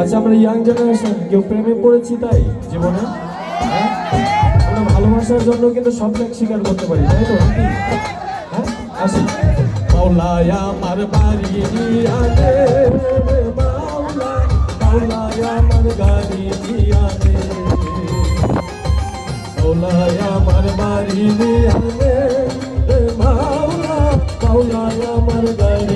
আচ্ছা আমরা young generation কেউ প্রেমে পড়েছি তাই জীবনে? হ্যাঁ? আমরা ভালোবাসার জন্য কিন্তু সব ত্যাগ স্বীকার করতে পারি, তাই তো? হ্যাঁ? আসি। মাওলায় আমার বাড়ি মাওলা, মাওলায় আমার গাড়ি দিয়ানে মাওলায় আমার বাড়ি দিয়ানে মাওলা, মাওলায় আমার গাড়ি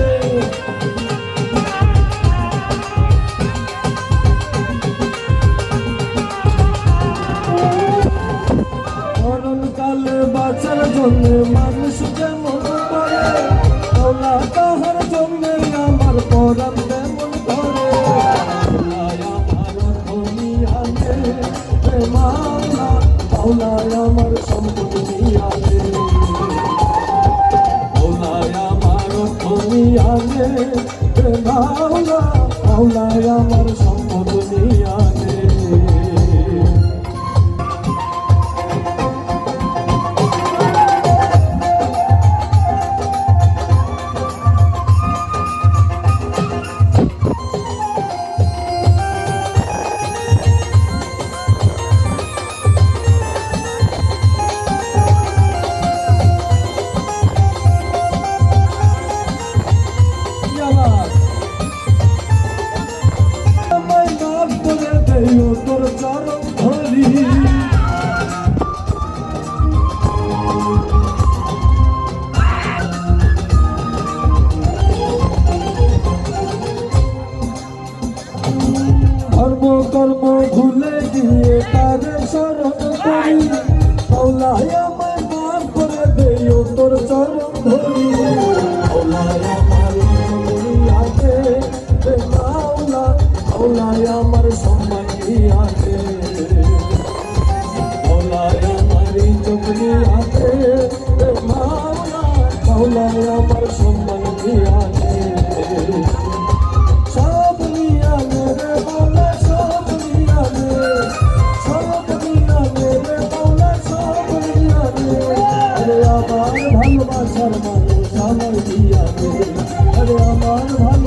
আল্লাহ তাহার জন্য আমার পরাণ তেমন করে আমার মাওলা মাওলা আমার সম্পত্তি আমার দুনিয়াতে হে দেও তোর চরণ ধরি। ধর্ম কর্ম ভুলে গিয়ে তার স্মরণ করি। মৌলায় আমার সম্মান দিয়াছে মৌলায় আমারি চোখ দিয়াছে মৌলায় আমার সম্মান দিয়াছে সব নিয়া মেরে বলে সব নিয়া মেরে সব নিয়া ভালোবাসার মানুষ আমার দিয়া আমার ভালো